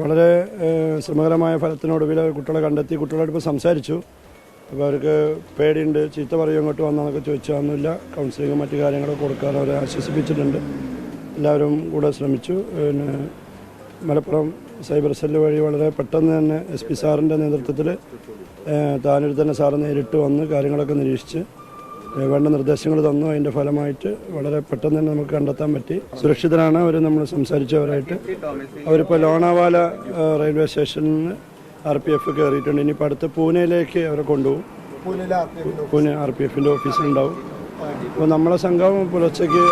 വളരെ ശ്രമകരമായ ഫലത്തിനൊടുവിൽ കുട്ടികളെ കണ്ടെത്തി കുട്ടികളോട് ഇപ്പോൾ സംസാരിച്ചു. അപ്പോൾ അവർക്ക് പേടിയുണ്ട് ചീത്ത പറയും ഇങ്ങോട്ട് വന്നതൊക്കെ ചോദിച്ചാൽ കൗൺസിലിങ്ങും മറ്റു കാര്യങ്ങളൊക്കെ കൊടുക്കാൻ അവരെ ആശ്വസിപ്പിച്ചിട്ടുണ്ട്. എല്ലാവരും കൂടെ ശ്രമിച്ചു. പിന്നെ മലപ്പുറം സൈബർ സെല്ല് വഴി വളരെ പെട്ടെന്ന് തന്നെ എസ് പി സാറിന്റെ നേതൃത്വത്തിൽ താനൊരു തന്നെ സാറ് നേരിട്ട് വന്ന് കാര്യങ്ങളൊക്കെ നിരീക്ഷിച്ച് വേണ്ട നിർദ്ദേശങ്ങൾ തന്നു അതിന്റെ ഫലമായിട്ട് വളരെ പെട്ടെന്ന് തന്നെ നമുക്ക് കണ്ടെത്താൻ പറ്റി. സുരക്ഷിതരാണ് അവർ നമ്മൾ സംസാരിച്ചവരായിട്ട്. അവരിപ്പോൾ ലോണാവാല റെയിൽവേ സ്റ്റേഷനിൽ നിന്ന് ആർ പി എഫ് കയറിയിട്ടുണ്ട് ഇനിയിപ്പോൾ അടുത്ത് പൂനെയിലേക്ക് അവരെ കൊണ്ടുപോകും. പൂനെ ആർ പി എഫിന്റെ ഓഫീസിലുണ്ടാവും. അപ്പോൾ നമ്മളെ സംഘം പുലർച്ചയ്ക്ക്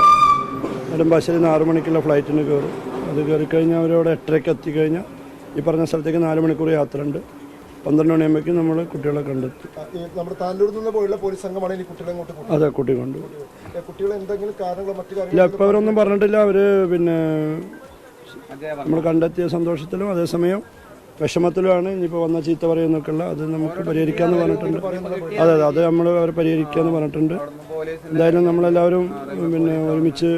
നെടുമ്പാശ്ശേരി നിന്ന് ആറു മണിക്കുള്ള ഫ്ലൈറ്റിന് കയറും അത് കയറി കഴിഞ്ഞാൽ അവരവിടെ എട്ടരയ്ക്ക് എത്തിക്കഴിഞ്ഞാൽ ഈ പറഞ്ഞ സ്ഥലത്തേക്ക് നാല് മണിക്കൂർ യാത്ര ഉണ്ട് പന്ത്രണ്ട് മണിയാകുമ്പോഴേക്കും നമ്മൾ കുട്ടികളെ കണ്ടെത്തും. നമ്മുടെ താനൂരിൽ നിന്ന് പോയുള്ള പോലീസ് സംഘമാണ് ഇനി കുട്ടികളെ അതെ കുട്ടി കൊണ്ട് ഏ, എന്തെങ്കിലും കാരണങ്ങളോ മറ്റു ഇല്ല ഇപ്പം അവരൊന്നും പറഞ്ഞിട്ടില്ല. അവർ പിന്നെ നമ്മൾ കണ്ടെത്തിയ സന്തോഷത്തിലും അതേസമയം വിഷമത്തിലുമാണ് ഇനിയിപ്പോൾ വന്ന ചീത്ത പറയുന്നൊക്കെയുള്ള അത് നമുക്ക് പരിഹരിക്കാമെന്ന് പറഞ്ഞിട്ടുണ്ട്. അതെ അതെ അത് നമ്മൾ അവർ പരിഹരിക്കാമെന്ന് പറഞ്ഞിട്ടുണ്ട്. എന്തായാലും നമ്മളെല്ലാവരും പിന്നെ ഒരുമിച്ച്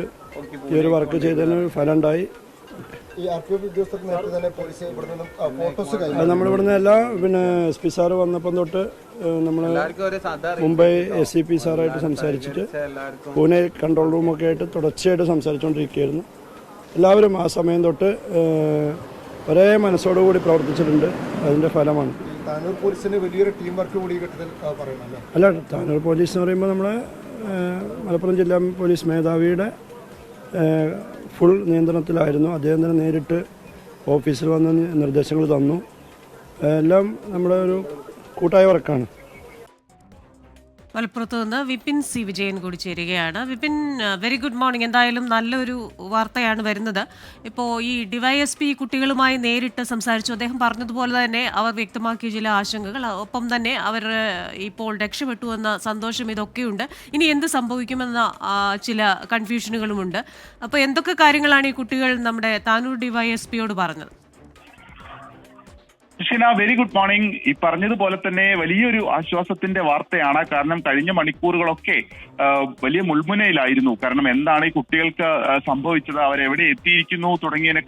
ഈ ഒരു വർക്ക് ചെയ്തതിന് ഫലം ഉണ്ടായി. ഈ ആർ പി എഫ് ഉദ്യോഗസ്ഥർക്ക് നേരത്തെ തന്നെ പോലീസ് ഇവിടെ നിന്നും ഫോട്ടോസ് കഴിഞ്ഞു അത് നമ്മളിവിടുന്ന് എല്ലാ പിന്നെ എസ് പി സാറ് വന്നപ്പം തൊട്ട് നമ്മൾ മുംബൈ എസ് സി പി സാറായിട്ട് സംസാരിച്ചിട്ട് പൂനെ കൺട്രോൾ റൂമൊക്കെ ആയിട്ട് തുടർച്ചയായിട്ട് സംസാരിച്ചുകൊണ്ടിരിക്കുകയായിരുന്നു എല്ലാവരും ആ സമയം തൊട്ട് ഒരേ മനസ്സോടുകൂടി പ്രവർത്തിച്ചിട്ടുണ്ട്. അതിന്റെ ഫലമാണ്. താനൂർ പോലീസിന് വലിയൊരു ടീം വർക്ക് കൂടി ഈ ഘട്ടത്തിൽ ആ, അല്ല താനൂർ പോലീസ് എന്ന് പറയുമ്പോൾ നമ്മൾ മലപ്പുറം ജില്ലാ പോലീസ് മേധാവിയുടെ ഫുൾ നിയന്ത്രണത്തിലായിരുന്നു. അദ്ദേഹം തന്നെ നേരിട്ട് ഓഫീസിൽ വന്ന് നിർദ്ദേശങ്ങൾ തന്നു. എല്ലാം നമ്മുടെ ഒരു കൂട്ടായ വർക്കാണ് മലപ്പുറത്ത് നിന്ന് വിപിൻ സി വിജയൻ കൂടി ചേരുകയാണ്. വിപിൻ വെരി ഗുഡ് മോർണിംഗ് എന്തായാലും നല്ലൊരു വാർത്തയാണ് വരുന്നത്. ഇപ്പോൾ ഈ ഡിവൈഎസ്പി കുട്ടികളുമായി നേരിട്ട് സംസാരിച്ചു. അദ്ദേഹം പറഞ്ഞതുപോലെ തന്നെ അവർ വ്യക്തമാക്കിയ ചില ആശങ്കകൾ ഒപ്പം തന്നെ അവർ ഇപ്പോൾ രക്ഷപ്പെട്ടു എന്ന സന്തോഷം ഇതൊക്കെയുണ്ട്. ഇനി എന്ത് സംഭവിക്കുമെന്ന ചില കൺഫ്യൂഷനുകളുമുണ്ട് അപ്പോൾ എന്തൊക്കെ കാര്യങ്ങളാണ് ഈ കുട്ടികൾ നമ്മുടെ താനൂർ ഡിവൈഎസ്പിയോട് പറഞ്ഞത്? ഷിന വെരി ഗുഡ് മോർണിംഗ് ഈ പറഞ്ഞതുപോലെ തന്നെ വലിയൊരു ആശ്വാസത്തിന്റെ വാർത്തയാണ്. കാരണം കഴിഞ്ഞ മണിക്കൂറുകളൊക്കെ വലിയ മുൾമുനയിലായിരുന്നു. കാരണം എന്താണ് ഈ കുട്ടികൾക്ക് സംഭവിച്ചത്? അവരെവിടെ എത്തിയിരിക്കുന്നു? തുടങ്ങിയതിനെ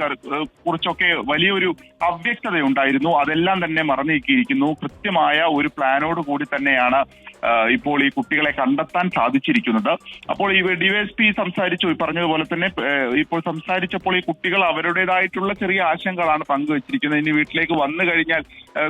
കുറിച്ചൊക്കെ വലിയൊരു അവ്യക്തത ഉണ്ടായിരുന്നു അതെല്ലാം തന്നെ മറന്നിരിക്കിയിരിക്കുന്നു കൃത്യമായ ഒരു പ്ലാനോട് കൂടി തന്നെയാണ് ഇപ്പോൾ ഈ കുട്ടികളെ കണ്ടെത്താൻ സാധിച്ചിരിക്കുന്നത്. അപ്പോൾ ഈ ഡിവൈഎസ്പി സംസാരിച്ചു ഈ പറഞ്ഞതുപോലെ തന്നെ ഇപ്പോൾ സംസാരിച്ചപ്പോൾ ഈ കുട്ടികൾ അവരുടേതായിട്ടുള്ള ചെറിയ ആശങ്കകളാണ് പങ്കുവച്ചിരിക്കുന്നത്. ഇനി വീട്ടിലേക്ക് വന്നു കഴിഞ്ഞാൽ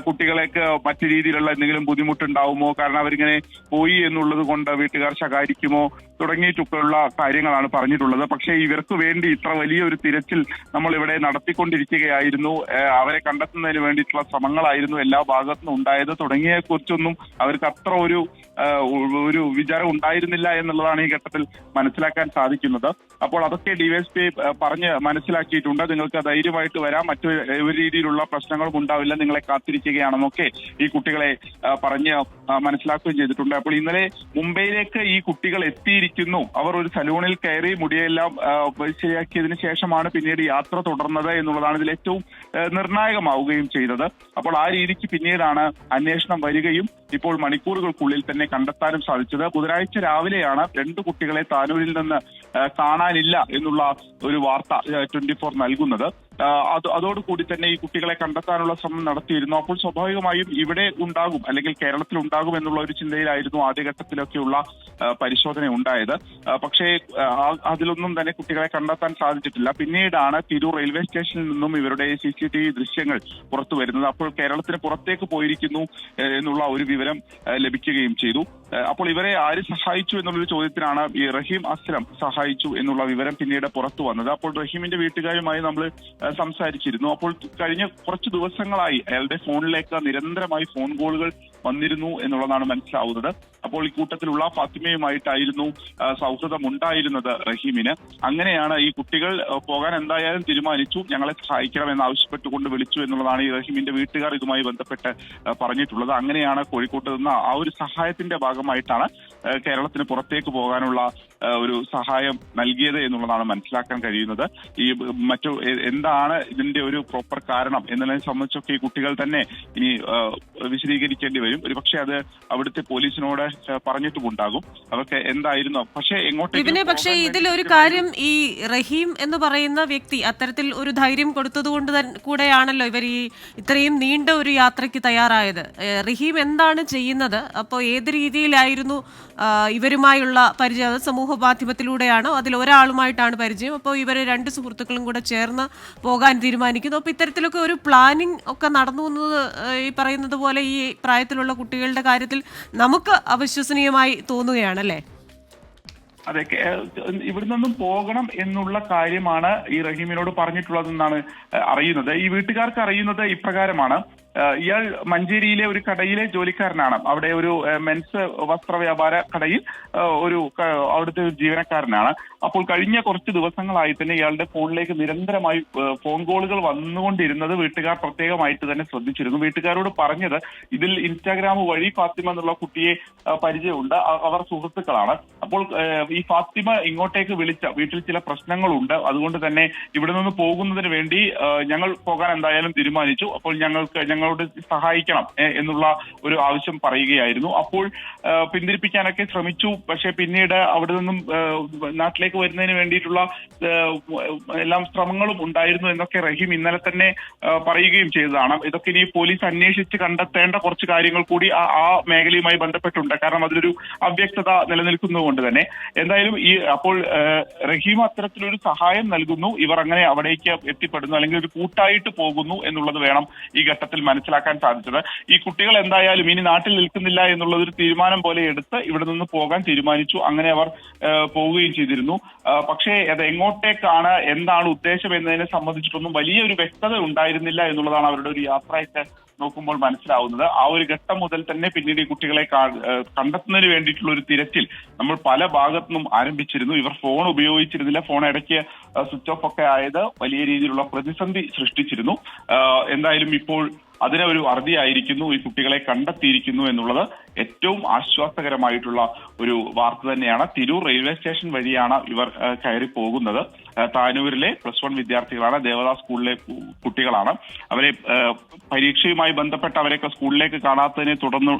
കുട്ടികളേക്ക് മറ്റു രീതിയിലുള്ള എന്തെങ്കിലും ബുദ്ധിമുട്ടുണ്ടാവുമോ? കാരണം അവരിങ്ങനെ പോയി എന്നുള്ളത് കൊണ്ട് വീട്ടുകാർ ശകാരിക്കുമോ? തുടങ്ങിയിട്ടുള്ള കാര്യങ്ങളാണ് പറഞ്ഞിട്ടുള്ളത്. പക്ഷേ ഇവർക്ക് വേണ്ടി ഇത്ര വലിയൊരു തിരച്ചിൽ നമ്മൾ ഇവിടെ നടത്തിക്കൊണ്ടിരിക്കുകയായിരുന്നു അവരെ കണ്ടെത്തുന്നതിന് വേണ്ടിയിട്ടുള്ള ശ്രമങ്ങളായിരുന്നു എല്ലാ ഭാഗത്തുനിന്നും ഉണ്ടായത്. തുടങ്ങിയ കുറിച്ചൊന്നും അവർക്ക് അത്ര ഒരു ഒരു വിചാരം ഉണ്ടായിരുന്നില്ല എന്നുള്ളതാണ് ഈ ഘട്ടത്തിൽ മനസ്സിലാക്കാൻ സാധിക്കുന്നത്. അപ്പോൾ അതൊക്കെ ഡിവൈഎസ്പി പറഞ്ഞ് മനസ്സിലാക്കിയിട്ടുണ്ട്. നിങ്ങൾക്ക് ധൈര്യമായിട്ട് വരാം. മറ്റു ഒരു രീതിയിലുള്ള പ്രശ്നങ്ങളും ഉണ്ടാവില്ല. നിങ്ങളെ കാത്തിരിക്കുകയാണെന്നൊക്കെ ഈ കുട്ടികളെ പറഞ്ഞ് മനസ്സിലാക്കുകയും ചെയ്തിട്ടുണ്ട്. അപ്പോൾ ഇന്നലെ മുംബൈയിലേക്ക് ഈ കുട്ടികൾ എത്തിയിരിക്കുന്നു. അവർ ഒരു സലൂണിൽ കയറി മുടിയെല്ലാം ശരിയാക്കിയതിന് ശേഷമാണ് പിന്നീട് യാത്ര തുടർന്നത് എന്നുള്ളതാണ് ഇതിൽ ഏറ്റവും നിർണായകമാവുകയും ചെയ്തത്. അപ്പോൾ ആ രീതിക്ക് പിന്നീടാണ് അന്വേഷണം വരികയും ഇപ്പോൾ മണിക്കൂറുകൾക്കുള്ളിൽ തന്നെ കണ്ടെത്താനും സാധിച്ചത്. ബുധനാഴ്ച രാവിലെയാണ് രണ്ട് കുട്ടികളെ താനൂരിൽ നിന്ന് കാണാനില്ല എന്നുള്ള ഒരു വാർത്ത ട്വന്റി ഫോർ നൽകുന്നത്. അത് അതോടുകൂടി തന്നെ ഈ കുട്ടികളെ കണ്ടെത്താനുള്ള ശ്രമം നടത്തിയിരുന്നു. അപ്പോൾ സ്വാഭാവികമായും ഇവിടെ ഉണ്ടാകും അല്ലെങ്കിൽ കേരളത്തിൽ ഉണ്ടാകും എന്നുള്ള ഒരു ചിന്തയിലായിരുന്നു ആദ്യഘട്ടത്തിലൊക്കെയുള്ള പരിശോധന ഉണ്ടായത്. പക്ഷേ അതിലൊന്നും തന്നെ കുട്ടികളെ കണ്ടെത്താൻ സാധിച്ചിട്ടില്ല. പിന്നീടാണ് തിരൂർ റെയിൽവേ സ്റ്റേഷനിൽ നിന്നും ഇവരുടെ സി സി ടി വി ദൃശ്യങ്ങൾ പുറത്തു വരുന്നത്. അപ്പോൾ കേരളത്തിന് പുറത്തേക്ക് പോയിരിക്കുന്നു എന്നുള്ള ഒരു വിവരം ലഭിക്കുകയും ചെയ്തു. അപ്പോൾ ഇവരെ ആര് സഹായിച്ചു എന്നുള്ളൊരു ചോദ്യത്തിനാണ് ഈ റഹീം അസ്ലം സഹായിച്ചു എന്നുള്ള വിവരം പിന്നീട് പുറത്തു വന്നത്. അപ്പോൾ റഹീമിന്റെ വീട്ടുകാരുമായി നമ്മൾ സംസാരിച്ചിരുന്നു. അപ്പോൾ കഴിഞ്ഞ കുറച്ച് ദിവസങ്ങളായി അയാളുടെ ഫോണിലേക്ക് നിരന്തരമായി ഫോൺ കോളുകൾ വന്നിരുന്നു എന്നുള്ളതാണ് മനസ്സിലാവുന്നത്. അപ്പോൾ ഈ കൂട്ടത്തിലുള്ള ഫാത്തിമയുമായിട്ടായിരുന്നു സൗഹൃദം ഉണ്ടായിരുന്നത് റഹീമിന്. അങ്ങനെയാണ് ഈ കുട്ടികൾ പോകാൻ എന്തായാലും തീരുമാനിച്ചു. ഞങ്ങളെ സഹായിക്കണം എന്ന് ആവശ്യപ്പെട്ടുകൊണ്ട് വിളിച്ചു എന്നുള്ളതാണ് ഈ റഹീമിന്റെ വീട്ടുകാർ ഇതുമായി ബന്ധപ്പെട്ട് പറഞ്ഞിട്ടുള്ളത്. അങ്ങനെയാണ് കോഴിക്കോട്ട് നിന്ന് ആ ഒരു സഹായത്തിന്റെ ഭാഗമായിട്ടാണ് കേരളത്തിന് പുറത്തേക്ക് പോകാനുള്ള ഒരു സഹായം നൽകിയത് എന്നുള്ളതാണ് മനസ്സിലാക്കാൻ കഴിയുന്നത്. ഈ മറ്റു എന്താണ് ഇതിന്റെ ഒരു പ്രോപ്പർ കാരണം എന്നതിനെ സംബന്ധിച്ചൊക്കെ ഈ കുട്ടികൾ തന്നെ ഇനി വിശദീകരിക്കേണ്ടി വരും. ഒരുപക്ഷെ അത് അവിടുത്തെ പോലീസിനോട് പറഞ്ഞിട്ടുമുണ്ടാകും. അവർക്ക് എന്തായിരുന്നു? പക്ഷേ എങ്ങോട്ട് ഇതിനെ പക്ഷേ ഇതിൽ ഒരു കാര്യം ഈ റഹീം എന്ന് പറയുന്ന വ്യക്തി അത്തരത്തിൽ ഒരു ധൈര്യം കൊടുത്തതുകൊണ്ട് കൊണ്ട് കൂടെയാണല്ലോ ഇവർ ഈ ഇത്രയും നീണ്ട ഒരു യാത്രയ്ക്ക് തയ്യാറായത്. റഹീം എന്താണ് ചെയ്യുന്നത്? അപ്പോൾ ഏത് രീതിയിലായിരുന്നു ഇവരുമായുള്ള പരിചയം അത് സമൂഹ മാധ്യമത്തിലൂടെയാണോ. അതിൽ ഒരാളുമായിട്ടാണ് പരിചയം. അപ്പോൾ ഇവർ രണ്ട് സുഹൃത്തുക്കളും കൂടെ ചേർന്ന് പോകാൻ തീരുമാനിക്കുന്നു. അപ്പോൾ ഇത്തരത്തിലൊക്കെ ഒരു പ്ലാനിങ് ഒക്കെ നടന്നു എന്നത് ഈ പറയുന്നത് പോലെ ഈ പ്രായത്തിലുള്ള കുട്ടികളുടെ കാര്യത്തിൽ നമുക്ക് അവിശ്വസനീയമായി തോന്നുകയാണല്ലേ? അതെ ഇവിടെ നിന്നും പോകണം എന്നുള്ള കാര്യമാണ് ഈ റഹീമിനോട് പറഞ്ഞിട്ടുള്ളതെന്നാണ് അറിയുന്നത്. ഈ വീട്ടുകാർക്ക് അറിയുന്നത് ഇപ്രകാരമാണ്. ഇയാൾ മഞ്ചേരിയിലെ ഒരു കടയിലെ ജോലിക്കാരനാണ്. അവിടെ ഒരു മെൻസ് വസ്ത്ര വ്യാപാര കടയിൽ ഒരു അവിടുത്തെ ഒരു ജീവനക്കാരനാണ്. അപ്പോൾ കഴിഞ്ഞ കുറച്ച് ദിവസങ്ങളായി തന്നെ ഇയാളുടെ ഫോണിലേക്ക് നിരന്തരമായി ഫോൺ കോളുകൾ വന്നുകൊണ്ടിരുന്നത് വീട്ടുകാർ പ്രത്യേകമായിട്ട് തന്നെ ശ്രദ്ധിച്ചിരുന്നു. വീട്ടുകാരോട് പറഞ്ഞത് ഇതിൽ ഇൻസ്റ്റാഗ്രാം വഴി ഫാത്തിമ എന്നുള്ള കുട്ടിയെ പരിചയമുണ്ട്. അവർ സുഹൃത്തുക്കളാണ്. അപ്പോൾ ഈ ഫാത്തിമ ഇങ്ങോട്ടേക്ക് വിളിച്ച വീട്ടിൽ ചില പ്രശ്നങ്ങളുണ്ട്. അതുകൊണ്ട് തന്നെ ഇവിടെ നിന്ന് പോകുന്നതിന് വേണ്ടി ഞങ്ങൾ പോകാൻ എന്തായാലും തീരുമാനിച്ചു. അപ്പോൾ ഞങ്ങൾക്ക് ഞങ്ങളോട് സഹായിക്കണം എന്നുള്ള ഒരു ആവശ്യം പറയുകയായിരുന്നു. അപ്പോൾ പിന്തിരിപ്പിക്കാനൊക്കെ ശ്രമിച്ചു. പക്ഷേ പിന്നീട് അവിടെ നിന്നും നാട്ടിലേക്ക് വരുന്നതിന് വേണ്ടിയിട്ടുള്ള എല്ലാം ശ്രമങ്ങളും ഉണ്ടായിരുന്നു എന്നൊക്കെ റഹീം ഇന്നലെ തന്നെ പറയുകയും ചെയ്തതാണ്. ഇതൊക്കെ ഇനി പോലീസ് അന്വേഷിച്ച് കണ്ടെത്തേണ്ട കുറച്ച് കാര്യങ്ങൾ കൂടി ആ മേഖലയുമായി ബന്ധപ്പെട്ടുണ്ട്. കാരണം അതിലൊരു അവ്യക്തത നിലനിൽക്കുന്നതുകൊണ്ട് തന്നെ. എന്തായാലും ഈ അപ്പോൾ റഹീം അത്തരത്തിലൊരു സഹായം നൽകുന്നു. ഇവർ അങ്ങനെ അവിടേക്ക് എത്തിപ്പെടുന്നു. അല്ലെങ്കിൽ ഒരു കൂട്ടായിട്ട് പോകുന്നു എന്നുള്ളത് വേണം ഈ ഘട്ടത്തിൽ സാധിച്ചത്. ഈ കുട്ടികൾ എന്തായാലും ഇനി നാട്ടിൽ നിൽക്കുന്നില്ല എന്നുള്ള ഒരു തീരുമാനം പോലെ എടുത്ത് ഇവിടെ നിന്ന് പോകാൻ തീരുമാനിച്ചു. അങ്ങനെ അവർ പോവുകയും ചെയ്തിരുന്നു. പക്ഷേ അത് എങ്ങോട്ടേക്കാണ് എന്താണ് ഉദ്ദേശം എന്നതിനെ സംബന്ധിച്ചിട്ടൊന്നും വലിയൊരു വ്യക്തത ഉണ്ടായിരുന്നില്ല എന്നുള്ളതാണ് അവരുടെ ഒരു യാത്രയൊക്കെ നോക്കുമ്പോൾ മനസ്സിലാവുന്നത്. ആ ഒരു ഘട്ടം മുതൽ തന്നെ പിന്നീട് ഈ കുട്ടികളെ കണ്ടെത്തുന്നതിന് വേണ്ടിയിട്ടുള്ള ഒരു തിരച്ചിൽ നമ്മൾ പല ഭാഗത്തു നിന്നും ആരംഭിച്ചിരുന്നു. ഇവർ ഫോൺ ഉപയോഗിച്ചിരുന്നില്ല. ഫോൺ ഇടയ്ക്ക് സ്വിച്ച് ഓഫ് ഒക്കെ ആയത് വലിയ രീതിയിലുള്ള പ്രതിസന്ധി സൃഷ്ടിച്ചിരുന്നു. എന്തായാലും ഇപ്പോൾ അതിനെ ഒരു അറുതിയായിരിക്കുന്നു ഈ കുട്ടികളെ കണ്ടെത്തിയിരിക്കുന്നു എന്നുള്ളത് ഏറ്റവും ആശ്വാസകരമായിട്ടുള്ള ഒരു വാർത്ത തന്നെയാണ്. തിരൂർ റെയിൽവേ സ്റ്റേഷൻ വഴിയാണ് ഇവർ കയറി പോകുന്നത്. താനൂരിലെ പ്ലസ് വൺ വിദ്യാർത്ഥികളാണ് ദേവദാസ് സ്കൂളിലെ കുട്ടികളാണ്. അവരെ പരീക്ഷയുമായി ബന്ധപ്പെട്ട് അവരെയൊക്കെ സ്കൂളിലേക്ക് കാണാത്തതിനെ തുടർന്ന്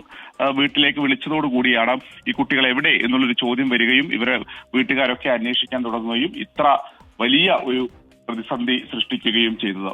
വീട്ടിലേക്ക് വിളിച്ചതോടുകൂടിയാണ് ഈ കുട്ടികൾ എവിടെ എന്നുള്ളൊരു ചോദ്യം വരികയും ഇവരെ വീട്ടുകാരൊക്കെ അന്വേഷിക്കാൻ തുടങ്ങുകയും ഇത്ര വലിയ ഒരു പ്രതിസന്ധി സൃഷ്ടിക്കുകയും ചെയ്തത്.